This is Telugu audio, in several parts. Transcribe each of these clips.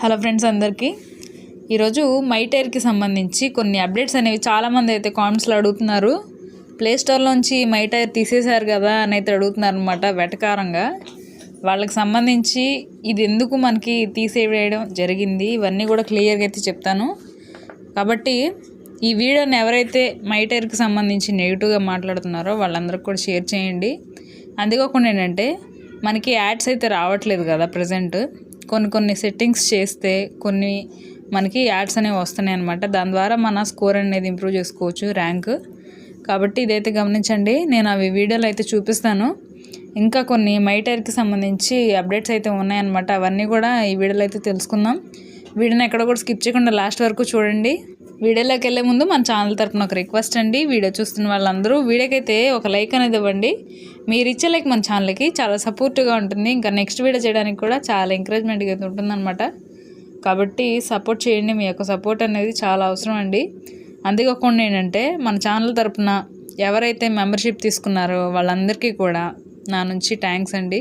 హలో ఫ్రెండ్స్ అందరికీ. ఈరోజు మైటైర్కి సంబంధించి కొన్ని అప్డేట్స్ అనేవి చాలామంది అయితే కామెంట్స్లో అడుగుతున్నారు. ప్లే స్టోర్లోంచి మైటైర్ తీసేశారు కదా అని అయితే అడుగుతున్నారు అనమాట వెటకారంగా. వాళ్ళకి సంబంధించి ఇది ఎందుకు మనకి తీసేయడం జరిగింది ఇవన్నీ కూడా క్లియర్గా అయితే చెప్తాను. కాబట్టి ఈ వీడియోని ఎవరైతే మైటైర్కి సంబంధించి నెగిటివ్గా మాట్లాడుతున్నారో వాళ్ళందరికీ కూడా షేర్ చేయండి. అందుకోకుండా ఏంటంటే మనకి యాడ్స్ అయితే రావట్లేదు కదా ప్రజెంట్. కొన్ని కొన్ని సెట్టింగ్స్ చేస్తే కొన్ని మనకి యాడ్స్ అనేవి వస్తున్నాయి అనమాట దాని ద్వారా మన స్కోర్ అనేది ఇంప్రూవ్ చేసుకోవచ్చు ర్యాంక్ కాబట్టి ఇదైతే గమనించండి. నేను అవి వీడియోలు అయితే చూపిస్తాను. ఇంకా కొన్ని మైటైర్కి సంబంధించి అప్డేట్స్ అయితే ఉన్నాయన్నమాట అవన్నీ కూడా ఈ వీడియోలో అయితే తెలుసుకుందాం. వీడియోని ఎక్కడ కూడా స్కిప్ చేయకుండా లాస్ట్ వరకు చూడండి. వీడియోలోకి వెళ్ళే ముందు మన ఛానల్ తరపున ఒక రిక్వెస్ట్ అండి. వీడియో చూస్తున్న వాళ్ళందరూ వీడియోకైతే ఒక లైక్ అనేది ఇవ్వండి. మీరు ఇచ్చే లైక్ మన ఛానల్కి చాలా సపోర్టివ్గా ఉంటుంది. ఇంకా నెక్స్ట్ వీడియో చేయడానికి కూడా చాలా ఎంకరేజ్మెంట్గా అయితే ఉంటుందన్నమాట. కాబట్టి సపోర్ట్ చేయండి. మీ యొక్క సపోర్ట్ అనేది చాలా అవసరం అండి. అందుకోకుండా ఏంటంటే మన ఛానల్ తరపున ఎవరైతే మెంబర్షిప్ తీసుకున్నారో వాళ్ళందరికీ కూడా నా నుంచి థ్యాంక్స్ అండి.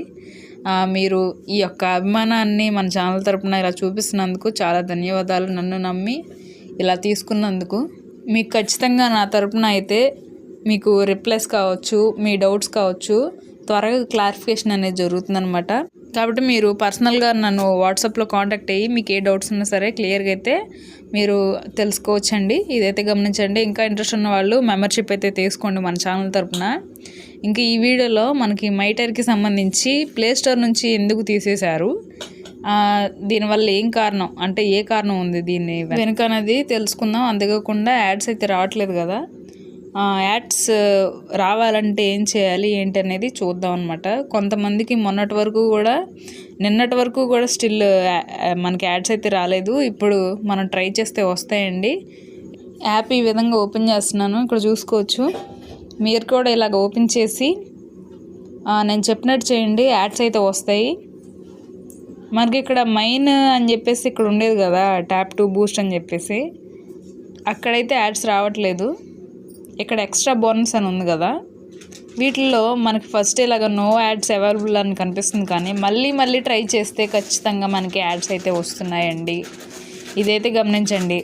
మీరు ఈ యొక్క అభిమానాన్ని మన ఛానల్ తరపున ఇలా చూపిస్తున్నందుకు చాలా ధన్యవాదాలు. నన్ను నమ్మి ఇలా తీసుకున్నందుకు మీకు ఖచ్చితంగా నా తరపున అయితే మీకు రిప్లైస్ కావచ్చు మీ డౌట్స్ కావచ్చు త్వరగా క్లారిఫికేషన్ అనేది జరుగుతుందనమాట కాబట్టి మీరు పర్సనల్గా నన్ను వాట్సాప్లో కాంటాక్ట్ అయ్యి మీకు ఏ డౌట్స్ ఉన్నా సరే క్లియర్గా అయితే మీరు తెలుసుకోవచ్చండి. ఇదైతే గమనించండి. ఇంకా ఇంట్రెస్ట్ ఉన్న వాళ్ళు మెంబర్షిప్ అయితే తీసుకోండి మన ఛానల్ తరపున. ఇంకా ఈ వీడియోలో మనకి మైటర్కి సంబంధించి ప్లే స్టోర్ నుంచి ఎందుకు తీసేశారు దీనివల్ల ఏం కారణం? అంటే ఏ కారణం ఉంది దీన్ని వెనుక అనేది తెలుసుకుందాం. అంతేకాకుండా యాడ్స్ అయితే రావట్లేదు కదా. యాడ్స్ రావాలంటే ఏం చేయాలి ఏంటి అనేది చూద్దాం అనమాట కొంతమందికి మొన్నటి వరకు కూడా నిన్నటి వరకు కూడా స్టిల్ మనకి యాడ్స్ అయితే రాలేదు. ఇప్పుడు మనం ట్రై చేస్తే వస్తాయండి. యాప్ ఈ విధంగా ఓపెన్ చేస్తున్నాను. ఇక్కడ చూసుకోవచ్చు. మీరు కూడా ఇలాగ ఓపెన్ చేసి నేను చెప్పినట్టు చేయండి. యాడ్స్ అయితే వస్తాయి. మనకి ఇక్కడ మైన్ అని చెప్పేసి ఇక్కడ ఉండేది కదా ట్యాప్ టు బూస్ట్ అని చెప్పేసి. అక్కడైతే యాడ్స్ రావట్లేదు. ఇక్కడ ఎక్స్ట్రా బోనస్ అని ఉంది కదా. వీటిల్లో మనకి ఫస్ట్ ఇలాగ నో యాడ్స్ అవైలబుల్ అని కనిపిస్తుంది కానీ మళ్ళీ మళ్ళీ ట్రై చేస్తే ఖచ్చితంగా మనకి యాడ్స్ అయితే వస్తున్నాయండి. ఇదైతే గమనించండి.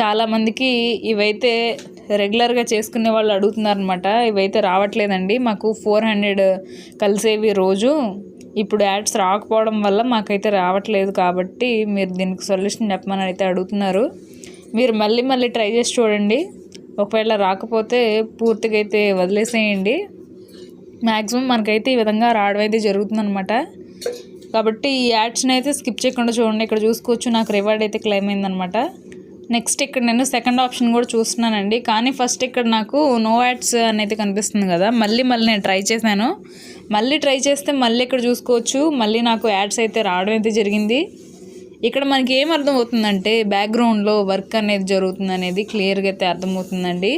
చాలామందికి ఇవైతే రెగ్యులర్గా చేసుకునే వాళ్ళు అడుగుతున్నారనమాట ఇవైతే రావట్లేదండి. మాకు ఫోర్ హండ్రెడ్ కలిసేవి రోజు. ఇప్పుడు యాడ్స్ రాకపోవడం వల్ల మాకైతే రావట్లేదు కాబట్టి మీరు దీనికి సొల్యూషన్ చెప్పమని అయితే అడుగుతున్నారు. మీరు మళ్ళీ మళ్ళీ ట్రై చేసి చూడండి. ఒకవేళ రాకపోతే పూర్తిగా అయితే వదిలేసేయండి. మ్యాక్సిమం మనకైతే ఈ విధంగా రావడం అయితే జరుగుతుందనమాట కాబట్టి ఈ యాడ్స్ని అయితే స్కిప్ చేయకుండా చూడండి. ఇక్కడ చూసుకోవచ్చు. నాకు రివార్డ్ అయితే క్లెయిమ్ అయిందనమాట నెక్స్ట్ ఇక్కడ నేను సెకండ్ ఆప్షన్ కూడా చూస్తున్నానండి. కానీ ఫస్ట్ ఇక్కడ నాకు నో యాడ్స్ అనేది కనిపిస్తుంది కదా. మళ్ళీ మళ్ళీ నేను ట్రై చేశాను. మళ్ళీ ట్రై చేస్తే మళ్ళీ ఇక్కడ చూసుకోవచ్చు. మళ్ళీ నాకు యాడ్స్ అయితే రావడం అయితే జరిగింది. ఇక్కడ మనకి ఏం అర్థమవుతుందంటే బ్యాక్గ్రౌండ్లో వర్క్ అనేది జరుగుతుంది అనేది క్లియర్గా అయితే అర్థమవుతుందండి.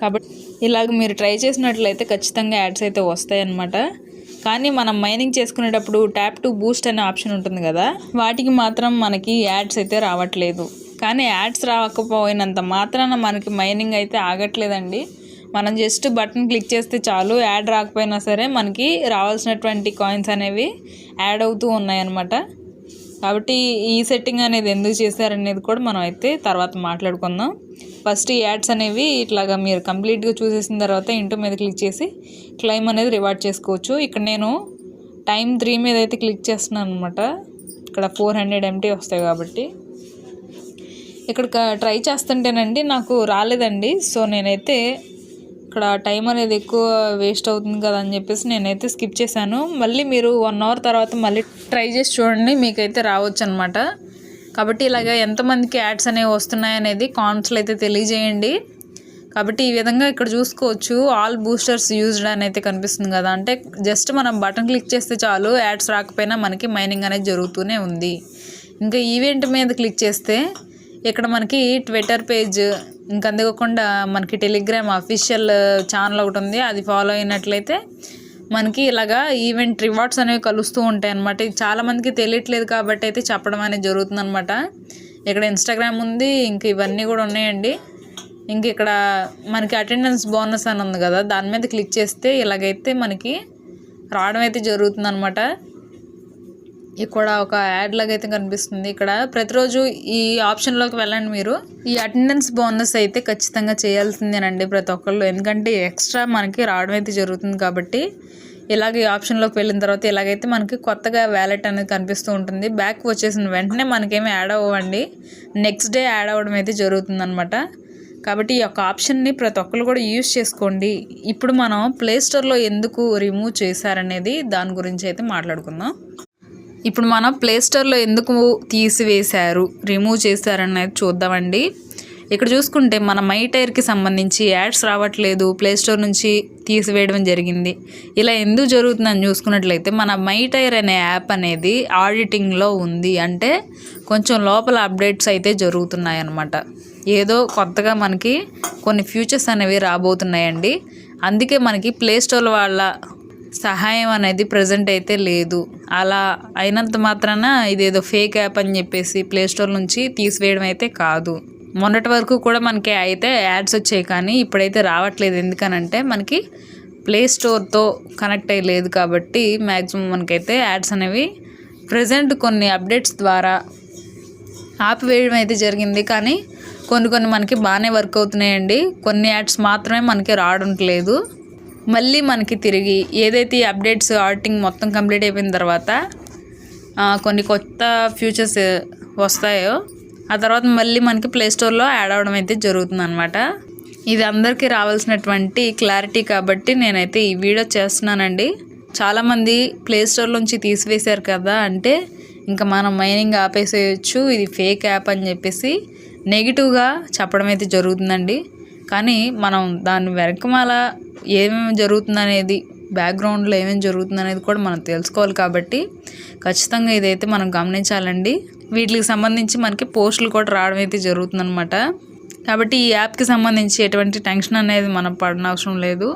కాబట్టి ఇలాగ మీరు ట్రై చేసినట్లయితే ఖచ్చితంగా యాడ్స్ అయితే వస్తాయి అన్నమాట కానీ మనం మైనింగ్ చేసుకునేటప్పుడు ట్యాప్ టు బూస్ట్ అనే ఆప్షన్ ఉంటుంది కదా. వాటికి మాత్రం మనకి యాడ్స్ అయితే రావట్లేదు. కానీ యాడ్స్ రాకపోయినంత మాత్రాన మనకి మైనింగ్ అయితే ఆగట్లేదండి. మనం జస్ట్ బటన్ క్లిక్ చేస్తే చాలు యాడ్ రాకపోయినా సరే మనకి రావాల్సినటువంటి కాయిన్స్ అనేవి యాడ్ అవుతూ ఉన్నాయన్నమాట. కాబట్టి ఈ సెట్టింగ్ అనేది ఎందుకు చేశారనేది కూడా మనం అయితే తర్వాత మాట్లాడుకుందాం. ఫస్ట్ ఈ యాడ్స్ అనేవి ఇట్లాగా మీరు కంప్లీట్గా చూసేసిన తర్వాత ఇంటూ మీద క్లిక్ చేసి క్లైమ్ అనేది రివార్డ్ చేసుకోవచ్చు. ఇక్కడ నేను టైం త్రీ మీద అయితే క్లిక్ చేస్తున్నాను అనమాట ఇక్కడ ఫోర్ హండ్రెడ్ ఎంటీ వస్తాయి కాబట్టి. ఇక్కడ ట్రై చేస్తుంటేనండి నాకు రాలేదండి. సో నేనైతే ఇక్కడ టైం అనేది ఎక్కువ వేస్ట్ అవుతుంది కదా అని చెప్పేసి నేనైతే స్కిప్ చేశాను. మళ్ళీ మీరు వన్ అవర్ తర్వాత మళ్ళీ ట్రై చేసి చూడండి మీకైతే రావచ్చు అనమాట కాబట్టి ఇలాగ ఎంతమందికి యాడ్స్ అనేవి వస్తున్నాయి అనేది కామెంట్స్లో అయితే తెలియజేయండి. కాబట్టి ఈ విధంగా ఇక్కడ చూసుకోవచ్చు. ఆల్ బూస్టర్స్ యూజ్డ్ అని అయితే కనిపిస్తుంది కదా. అంటే జస్ట్ మనం బటన్ క్లిక్ చేస్తే చాలు యాడ్స్ రాకపోయినా మనకి మైనింగ్ అనేది జరుగుతూనే ఉంది. ఇంకా ఈవెంట్ మీద క్లిక్ చేస్తే ఇక్కడ మనకి ట్విట్టర్ పేజ్ ఇంకా అందుకోకుండా మనకి టెలిగ్రామ్ అఫీషియల్ ఛానల్ ఒకటి ఉంది. అది ఫాలో అయినట్లయితే మనకి ఇలాగా ఈవెంట్ రివార్డ్స్ అనేవి కలుస్తూ ఉంటాయి అనమాట ఇది చాలామందికి తెలియట్లేదు కాబట్టి అయితే చెప్పడం అనేది జరుగుతుంది అనమాట ఇక్కడ ఇన్స్టాగ్రామ్ ఉంది ఇంక ఇవన్నీ కూడా ఉన్నాయండి. ఇంక ఇక్కడ మనకి అటెండెన్స్ బోనస్ అని ఉంది కదా దాని మీద క్లిక్ చేస్తే ఇలాగైతే మనకి రావడం అయితే జరుగుతుంది ఇక్కడ ఒక యాడ్ లాగా అయితే కనిపిస్తుంది. ఇక్కడ ప్రతిరోజు ఈ ఆప్షన్లోకి వెళ్ళండి మీరు. ఈ అటెండెన్స్ బోనస్ అయితే ఖచ్చితంగా చేయాల్సిందేనండి ప్రతి ఒక్కళ్ళు. ఎందుకంటే ఎక్స్ట్రా మనకి రావడం అయితే జరుగుతుంది కాబట్టి ఇలాగ ఈ ఆప్షన్లోకి వెళ్ళిన తర్వాత ఇలాగైతే మనకి కొత్తగా వ్యాలెట్ అనేది కనిపిస్తూ ఉంటుంది. బ్యాక్ వచ్చేసిన వెంటనే మనకేమి యాడ్ అవ్వండి నెక్స్ట్ డే యాడ్ అవ్వడం అయితే జరుగుతుంది అనమాట కాబట్టి ఈ యొక్క ఆప్షన్ని ప్రతి ఒక్కరు కూడా యూజ్ చేసుకోండి. ఇప్పుడు మనం ప్లే స్టోర్లో ఎందుకు రిమూవ్ చేశారనేది దాని గురించి అయితే మాట్లాడుకుందాం. ఇప్పుడు మనం ప్లే స్టోర్లో ఎందుకు తీసివేశారు? రిమూవ్ చేశారనేది చూద్దామండి. ఇక్కడ చూసుకుంటే మన మై టైర్కి సంబంధించి యాడ్స్ రావట్లేదు. ప్లే స్టోర్ నుంచి తీసివేయడం జరిగింది. ఇలా ఎందుకు జరుగుతుందని చూసుకున్నట్లయితే మన మై టైర్ అనే యాప్ అనేది ఆడిటింగ్లో ఉంది. అంటే కొంచెం లోపల అప్డేట్స్ అయితే జరుగుతున్నాయి అన్నమాట ఏదో కొత్తగా మనకి కొన్ని ఫ్యూచర్స్ అనేవి రాబోతున్నాయండి. అందుకే మనకి ప్లే స్టోర్ వాళ్ళ సహాయం అనేది ప్రజెంట్ అయితే లేదు. అలా అయినంత మాత్రాన ఇదేదో ఫేక్ యాప్ అని చెప్పేసి ప్లే స్టోర్ నుంచి తీసివేయడం అయితే కాదు. మొన్నటి వరకు కూడా మనకి అయితే యాడ్స్ వచ్చాయి కానీ ఇప్పుడైతే రావట్లేదు. ఎందుకనంటే మనకి ప్లే స్టోర్తో కనెక్ట్ అయ్యలేదు కాబట్టి మ్యాక్సిమం మనకైతే యాడ్స్ అనేవి ప్రజెంట్ కొన్ని అప్డేట్స్ ద్వారా ఆపివేయడం అయితే జరిగింది. కానీ కొన్ని కొన్ని మనకి బాగానే వర్క్ అవుతున్నాయండి. కొన్ని యాడ్స్ మాత్రమే మనకి రావడం లేదు. మళ్ళీ మనకి తిరిగి ఏదైతే అప్డేట్స్ ఆడిటింగ్ మొత్తం కంప్లీట్ అయిపోయిన తర్వాత కొన్ని కొత్త ఫ్యూచర్స్ వస్తాయో ఆ తర్వాత మళ్ళీ మనకి ప్లే స్టోర్లో యాడ్ అవ్వడం అయితే జరుగుతుంది అనమాట ఇది అందరికీ రావాల్సినటువంటి క్లారిటీ కాబట్టి నేనైతే ఈ వీడియో చేస్తున్నానండి. చాలామంది ప్లే స్టోర్ నుంచి తీసివేశారు కదా అంటే ఇంకా మనం మైనింగ్ ఆపేసేయచ్చు ఇది ఫేక్ యాప్ అని చెప్పేసి నెగిటివ్గా చెప్పడం అయితే జరుగుతుందండి. కానీ మనం దాని వెనకమాల ఏమేమి జరుగుతుందనేది బ్యాక్గ్రౌండ్లో ఏమేమి జరుగుతుంది అనేది కూడా మనం తెలుసుకోవాలి కాబట్టి ఖచ్చితంగా ఇదైతే మనం గమనించాలండి. వీటికి సంబంధించి మనకి పోస్టులు కూడా రావడం అయితే జరుగుతుందనమాట కాబట్టి ఈ యాప్కి సంబంధించి ఎటువంటి టెన్షన్ అనేది మనం పడనవసరం లేదు.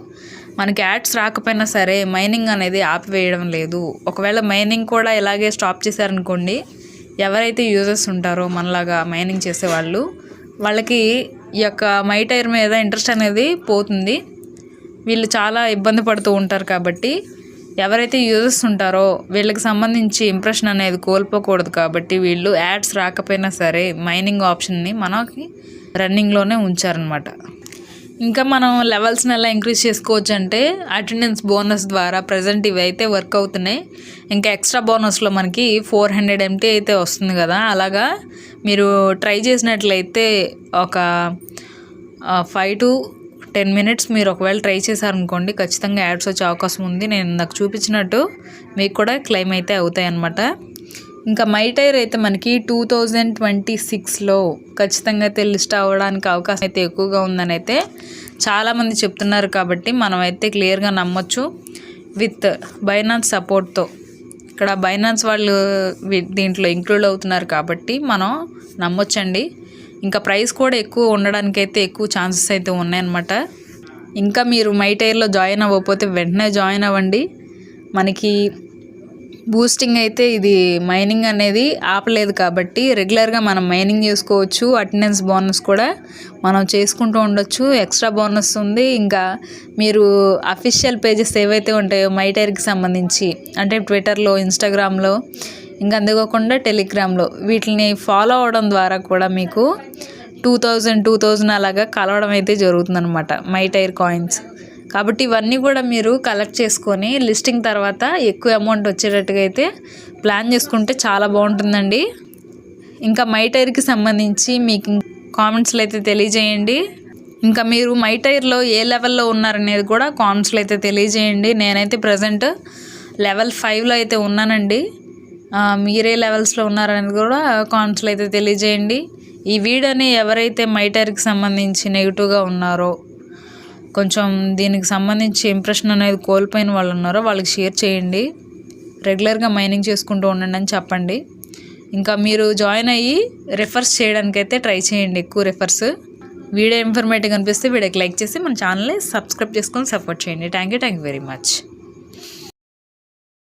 మనకి యాడ్స్ రాకపోయినా సరే మైనింగ్ అనేది ఆపివేయడం లేదు. ఒకవేళ మైనింగ్ కూడా ఇలాగే స్టాప్ చేశారనుకోండి ఎవరైతే యూజర్స్ ఉంటారో మనలాగా మైనింగ్ చేసేవాళ్ళు వాళ్ళకి ఈ యొక్క మై టైర్ మీద ఇంట్రెస్ట్ అనేది పోతుంది. వీళ్ళు చాలా ఇబ్బంది పడుతూ ఉంటారు కాబట్టి ఎవరైతే యూజర్స్ ఉంటారో వీళ్ళకి సంబంధించి ఇంప్రెషన్ అనేది కోల్పోకూడదు కాబట్టి వీళ్ళు యాడ్స్ రాకపోయినా సరే మైనింగ్ ఆప్షన్ని మనకి రన్నింగ్లోనే ఉంచారనమాట ఇంకా మనం లెవెల్స్ని ఎలా ఇంక్రీజ్ చేసుకోవచ్చు అంటే అటెండెన్స్ బోనస్ ద్వారా ప్రజెంట్ ఇవి అయితే వర్క్ అవుతున్నాయి. ఇంకా ఎక్స్ట్రా బోనస్లో మనకి ఫోర్ హండ్రెడ్ ఎంటీ అయితే వస్తుంది కదా. అలాగా మీరు ట్రై చేసినట్లయితే ఒక ఫైవ్ టు టెన్ మినిట్స్ మీరు ఒకవేళ ట్రై చేశారనుకోండి ఖచ్చితంగా యాడ్స్ వచ్చే అవకాశం ఉంది. నేను నాకు చూపించినట్టు మీకు కూడా క్లెయిమ్ అయితే అవుతాయి అన్నమాట ఇంకా మై టైర్ అయితే మనకి టూ థౌజండ్ ట్వంటీ సిక్స్లో ఖచ్చితంగా అయితే లిస్ట్ అవ్వడానికి అవకాశం అయితే ఎక్కువగా ఉందని అయితే చాలామంది చెప్తున్నారు కాబట్టి మనం అయితే క్లియర్గా నమ్మొచ్చు. విత్ బైనాన్స్ సపోర్ట్తో ఇక్కడ బైనాన్స్ వాళ్ళు దీంట్లో ఇంక్లూడ్ అవుతున్నారు కాబట్టి మనం నమ్మొచ్చండి. ఇంకా ప్రైస్ కూడా ఎక్కువ ఉండడానికి అయితే ఎక్కువ ఛాన్సెస్ అయితే ఉన్నాయన్నమాట. ఇంకా మీరు మై టైర్లో జాయిన్ అవ్వకపోతే వెంటనే జాయిన్ అవ్వండి. మనకి బూస్టింగ్ అయితే ఇది మైనింగ్ అనేది ఆపలేదు కాబట్టి రెగ్యులర్గా మనం మైనింగ్ చేసుకోవచ్చు. అటెండెన్స్ బోనస్ కూడా మనం చేసుకుంటూ ఉండొచ్చు. ఎక్స్ట్రా బోనస్ ఉంది. ఇంకా మీరు అఫీషియల్ పేజెస్ ఏవైతే ఉంటాయో మైటైర్కి సంబంధించి అంటే ట్విట్టర్లో ఇన్స్టాగ్రామ్లో ఇంకా అందుకోకుండా టెలిగ్రామ్లో వీటిని ఫాలో అవడం ద్వారా కూడా మీకు టూ థౌజండ్ టూ థౌజండ్ అలాగా కలవడం అయితే జరుగుతుందన్నమాట. మై టైర్ కాయిన్స్ కాబట్టి ఇవన్నీ కూడా మీరు కలెక్ట్ చేసుకొని లిస్టింగ్ తర్వాత ఎక్కువ అమౌంట్ వచ్చేటట్టుగా అయితే ప్లాన్ చేసుకుంటే చాలా బాగుంటుందండి. ఇంకా మై టైర్కి సంబంధించి మీకు కామెంట్స్లో అయితే తెలియజేయండి. ఇంకా మీరు మై టైర్లో ఏ లెవెల్లో ఉన్నారనేది కూడా కామెంట్స్లో అయితే తెలియజేయండి. నేనైతే ప్రజెంట్ లెవెల్ ఫైవ్లో అయితే ఉన్నానండి. మీరే లెవెల్స్లో ఉన్నారనేది కూడా కామెంట్స్లో అయితే తెలియజేయండి. ఈ వీడియోని ఎవరైతే మై టైర్కి సంబంధించి నెగిటివ్గా ఉన్నారో కొంచెం దీనికి సంబంధించి ఇంప్రెషన్ అనేది కోల్పోయిన వాళ్ళు ఉన్నారో వాళ్ళకి షేర్ చేయండి. రెగ్యులర్గా మైనింగ్ చేసుకుంటూ ఉండండి అని చెప్పండి. ఇంకా మీరు జాయిన్ అయ్యి రెఫర్స్ చేయడానికి అయితే ట్రై చేయండి ఎక్కువ రెఫర్స్ వీడియో ఇన్ఫర్మేటివ్ అనిపిస్తే వీడియోకి లైక్ చేసి మన ఛానల్ని సబ్స్క్రైబ్ చేసుకొని సపోర్ట్ చేయండి. Thank you thank you very much